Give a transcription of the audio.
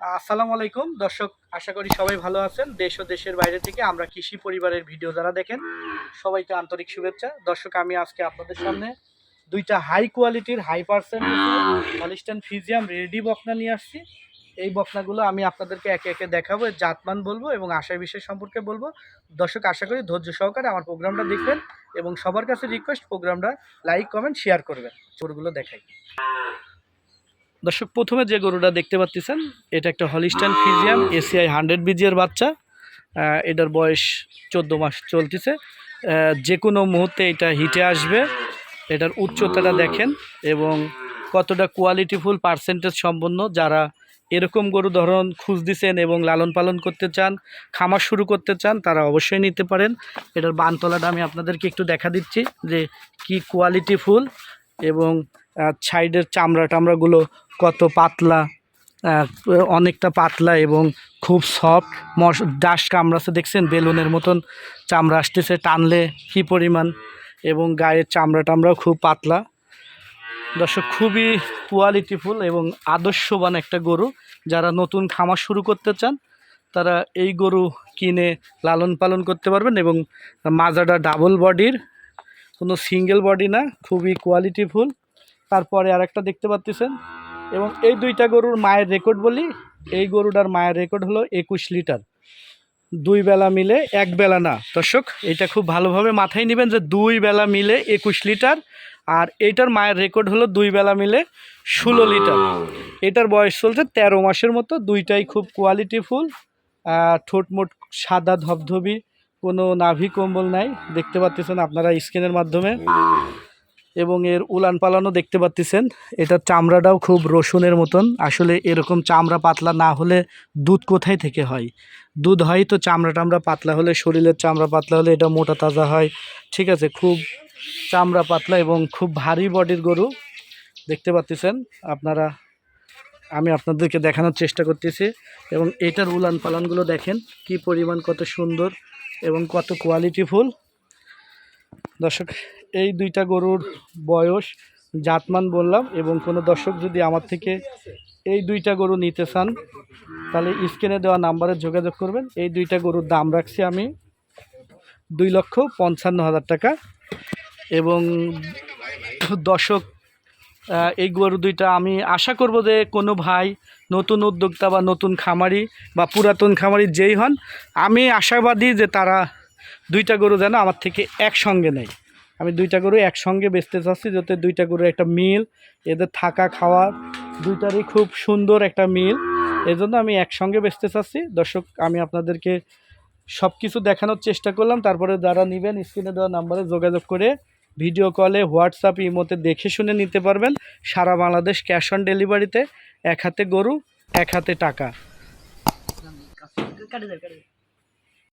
আসসালামু আলাইকুম। দর্শক, আশা করি সবাই ভালো আছেন। দেশ ও দেশের বাইরে থেকে আমরা কৃষি পরিবারের ভিডিও যারা দেখেন, সবাইকে আন্তরিক শুভেচ্ছা। দর্শক, আমি আজকে আপনাদের সামনে দুইটা হাই কোয়ালিটির high percent Holstein Friesian ready বকনা নিয়ে আসছি। এই বকনাগুলো আমি আপনাদেরকে একে একে দেখাবো জাতমান বলব এবং আশায় বিষয় সম্পর্কে বলব। দর্শক, আশা করি ধৈর্য সহকারে আমার প্রোগ্রামটা দেখবেন এবং সবার কাছে রিকোয়েস্ট প্রোগ্রামটা লাইক কমেন্ট শেয়ার করবেন। গরুগুলো দেখাই। দর্শক, প্রথমে যে গরুটা দেখতে পাচ্ছেন এটা একটা হলিস্টান ফিজিয়াম এসিআই হান্ড্রেড বিজিএর বাচ্চা। এটার বয়স চোদ্দ মাস চলতেছে। যে কোনো মুহূর্তে এটা হিটে আসবে। এটার উচ্চতাটা দেখেন এবং কতটা কোয়ালিটিফুল পার্সেন্টেজ সম্পন্ন। যারা এরকম গরু ধরন খুঁজ দিছেন এবং লালন পালন করতে চান, খামার শুরু করতে চান, তারা অবশ্যই নিতে পারেন। এটার বানতলাটা আমি আপনাদেরকে একটু দেখা দিচ্ছি যে কি কোয়ালিটিফুল এবং সাইডের চামড়া টামড়াগুলো কত পাতলা অনেকটা পাতলা এবং খুব সফট মশ ডাস কামড়াছে দেখছেন? বেলুনের মতন চামড়া আসতেছে টানলে কি পরিমাণ? এবং গায়ের চামড়া টামড়াও খুব পাতলা। দর্শক, খুবই কোয়ালিটিফুল এবং আদর্শবান একটা গরু। যারা নতুন খামার শুরু করতে চান, তারা এই গরু কিনে লালন পালন করতে পারবেন এবং মাজাটা ডাবল বডির কোনো সিঙ্গেল বডি না, খুবই কোয়ালিটিফুল তারপরে আরেকটা দেখতে পাচ্ছেন এবং এই দুইটা গরুর মায়ের রেকর্ড বলি এই গরুটার মায়ের রেকর্ড হলো একুশ লিটার। দুই বেলা মিলে এক বেলা না। দর্শক এটা খুব ভালোভাবে মাথায় নেবেন যে দুই বেলা মিলে একুশ লিটার আর এইটার মায়ের রেকর্ড হলো দুই বেলা মিলে ষোলো লিটার। এটার বয়স চলছে তেরো মাসের মতো দুইটাই খুব কোয়ালিটিফুল ঠোঁটমোট সাদা ধবধবি কোনো নাভি কম্বল নাই। দেখতে পাচ্ছেন আপনারা স্ক্রিনের মাধ্যমে। এবং এর উলান পালানো দেখতে পাচ্ছেন এটার চামড়াটাও খুব রসুনের মতন। আসলে এরকম চামড়া পাতলা না হলে দুধ কোথায় থেকে হয়? দুধ হয় তো চামড়া টামড়া পাতলা হলে, শরীরের চামড়া পাতলা হলে এটা মোটা তাজা হয়। ঠিক আছে, খুব চামড়া পাতলা এবং খুব ভারী বডির গরু। দেখতে পাচ্ছেন আপনারা, আমি আপনাদেরকে দেখানোর চেষ্টা করতেছি এবং এটার উলান পালানগুলো দেখেন কি পরিমাণ কত সুন্দর এবং কত কোয়ালিটিফুল দর্শক এই দুইটা গরুর বয়স জাতমান বললাম এবং কোনো দর্শক যদি আমার থেকে এই দুইটা গরু নিতে চান, তাহলে স্ক্রিনে দেওয়া নাম্বারে যোগাযোগ করবেন। এই দুইটা গরুর দাম রাখছি আমি দুই লক্ষ পঞ্চান্ন হাজার টাকা এবং দর্শক এই গরু দুইটা আমি আশা করব যে কোনো ভাই, নতুন উদ্যোক্তা বা নতুন খামারি বা পুরাতন খামারি যেই হন, আমি আশাবাদী যে তারা দুইটা গরু যেন আমার থেকে একসঙ্গে নেয়। আমি দুইটা গরু একসঙ্গে বেচতে চাচ্ছি, যাতে দুইটা গরু একটা মিল, এদের থাকা খাওয়া, দুইটারই খুব সুন্দর একটা মিল। এজন্য আমি একসঙ্গে বেচতে চাচ্ছি। দর্শক, আমি আপনাদেরকে সব কিছু দেখানোর চেষ্টা করলাম। তারপরে যারা নেবেন, স্ক্রিনে দেওয়া নাম্বারে যোগাযোগ করে ভিডিও কলে, হোয়াটসঅ্যাপ, ইমোতে দেখে শুনে নিতে পারবেন। সারা বাংলাদেশ ক্যাশ অন ডেলিভারিতে এক হাতে গরু, এক হাতে টাকা।